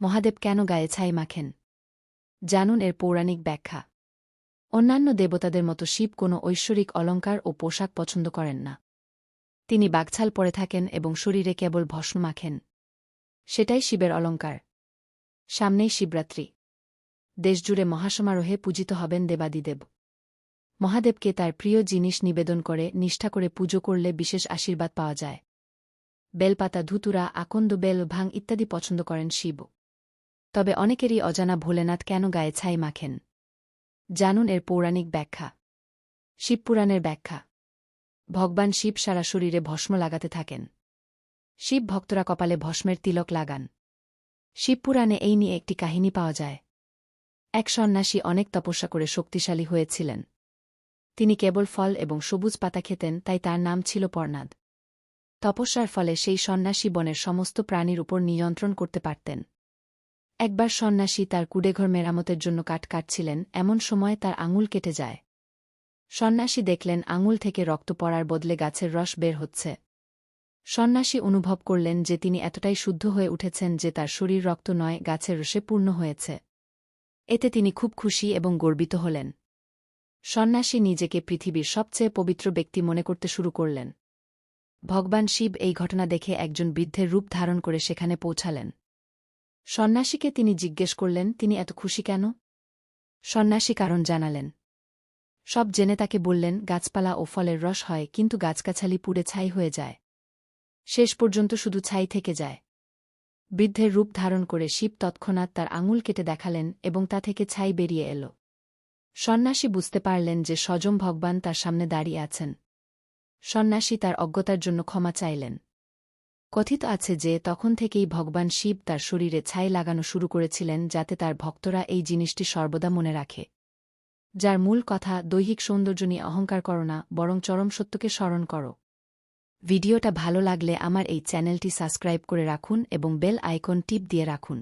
মহাদেব কেন গায়ে ছাই মাখেন? জানুন এর পৌরাণিক ব্যাখ্যা। অন্যান্য দেবতাদের মতো শিব কোনো ঐশ্বরিক অলঙ্কার ও পোশাক পছন্দ করেন না। তিনি বাগছাল পরে থাকেন এবং শরীরে কেবল ভস্ম মাখেন। সেটাই শিবের অলঙ্কার। সামনেই শিবরাত্রি। দেশজুড়ে মহাসমারোহে পূজিত হবেন দেবাদিদেব। মহাদেবকে তার প্রিয় জিনিস নিবেদন করে, নিষ্ঠা করে পুজো করলে বিশেষ আশীর্বাদ পাওয়া যায়। বেলপাতা, ধুতুরা, আকন্দ বেল, ভাং ইত্যাদি পছন্দ করেন শিব। তবে অনেকেরই অজানা ভোলেনাথ কেন গায়ে ছাই মাখেন? জানুন এর পৌরাণিক ব্যাখ্যা। শিবপুরাণের ব্যাখ্যা। ভগবান শিব সারা শরীরে ভস্ম লাগাতে থাকেন। শিব ভক্তরা কপালে ভস্মের তিলক লাগান। শিবপুরাণে এই নিয়ে একটি কাহিনী পাওয়া যায়। এক সন্ন্যাসী অনেক তপস্যা করে শক্তিশালী হয়েছিলেন। তিনি কেবল ফল এবং সবুজ পাতা খেতেন, তাই তার নাম ছিল পর্ণাদ। তপস্যার ফলে সেই সন্ন্যাসী বনের সমস্ত প্রাণীর উপর নিয়ন্ত্রণ করতে পারতেন। একবার সন্ন্যাসী তার কুডেঘর মেরামতের জন্য কাঠ কাটছিলেন, এমন সময় তার আঙুল কেটে যায়। সন্ন্যাসী দেখলেন আঙুল থেকে রক্ত পড়ার বদলে গাছের রস বের হচ্ছে। সন্ন্যাসী অনুভব করলেন যে তিনি এতটাই শুদ্ধ হয়ে উঠেছেন যে তার শরীর রক্ত নয়, গাছের রসে পূর্ণ হয়েছে। এতে তিনি খুব খুশি এবং গর্বিত হলেন। সন্ন্যাসী নিজেকে পৃথিবীর সবচেয়ে পবিত্র ব্যক্তি মনে করতে শুরু করলেন। ভগবান শিব এই ঘটনা দেখে একজন বৃদ্ধের রূপ ধারণ করে সেখানে পৌঁছালেন। সন্ন্যাসীকে তিনি জিজ্ঞেস করলেন, তিনি এত খুশি কেন? সন্ন্যাসী কারণ জানালেন। সব জেনে তাকে বললেন, গাছপালা ও ফলের রস হয়, কিন্তু গাছগাছালি পুড়ে ছাই হয়ে যায়। শেষ পর্যন্ত শুধু ছাই থেকে যায়। বৃদ্ধের রূপ ধারণ করে শিব তৎক্ষণাৎ তার আঙুল কেটে দেখালেন এবং তা থেকে ছাই বেরিয়ে এল। সন্ন্যাসী বুঝতে পারলেন যে সজম ভগবান তার সামনে দাঁড়িয়ে আছেন। সন্ন্যাসী তার অজ্ঞতার জন্য ক্ষমা চাইলেন। কথিত আছে যে তখন থেকেই ভগবান শিব তার শরীরে ছাই লাগানো শুরু করেছিলেন যাতে তার ভক্তরা এই জিনিসটি সর্বদা মনে রাখে। যার মূল কথা, দৈহিক সৌন্দর্য নিয়ে অহংকার করো না, বরং চরম সত্যকে স্মরণ করো। ভিডিওটা ভালো লাগলে আমার এই চ্যানেলটি সাবস্ক্রাইব করে রাখুন এবং বেল আইকন টিপ দিয়ে রাখুন।